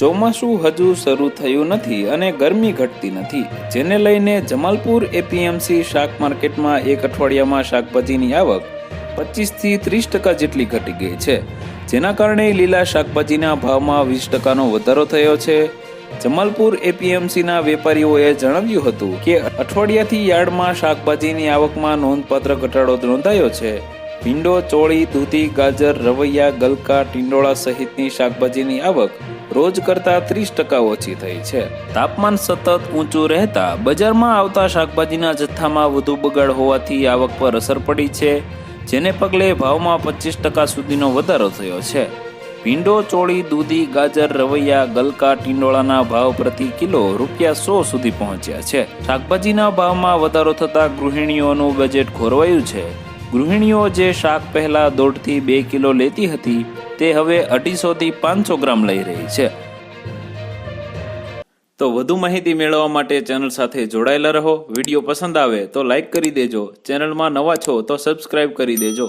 ચોમાસું હજુ શરૂ થયું નથી અને ગરમી ઘટતી નથી. જેને લઈને જમાલપુર એપીએમસી શાક માર્કેટમાં એક અઠવાડિયામાં શાકભાજીની આવક પચીસથી ત્રીસ ટકા જેટલી ઘટી ગઈ છે. જેના કારણે લીલા શાકભાજીના ભાવમાં વીસ ટકાનો વધારો થયો છે. જમાલપુર એપીએમસીના વેપારીઓએ જણાવ્યું હતું કે અઠવાડિયાથી યાર્ડમાં શાકભાજીની આવકમાં નોંધપાત્ર ઘટાડો નોંધાયો છે. ભીંડો, ચોળી, દૂધી, ગાજર, રવૈયા, ગલકા, ટીંડોળા સહિતની શાકભાજીની આવક રોજ કરતાં ત્રીસ ટકા ઓછી થઈ છે. તાપમાન સતત ઊંચું રહેતા બજારમાં આવતા શાકભાજીના જથ્થામાં વધુ બગાડ હોવાથી આવક પર અસર પડી છે, જેને પગલે ભાવમાં પચીસ ટકા સુધીનો વધારો થયો છે. ભીંડો, ચોળી, દૂધી, ગાજર, રવૈયા, ગલકા, ટીંડોળાના ભાવ પ્રતિ કિલો રૂપિયા સો સુધી પહોંચ્યા છે. શાકભાજીના ભાવમાં વધારો થતાં ગૃહિણીઓનું બજેટ ખોરવાયું છે. ગૃહિણીઓ જે શાક પહેલાં દોઢથી બે કિલો લેતી હતી, તે હવે અઢીસોથી પાંચસો ગ્રામ લઈ રહી છે. તો વધુ માહિતી મેળવવા માટે ચેનલ સાથે જોડાયેલા રહો. વીડિયો પસંદ આવે તો લાઈક કરી દેજો. ચેનલમાં નવા છો તો સબસ્ક્રાઇબ કરી દેજો.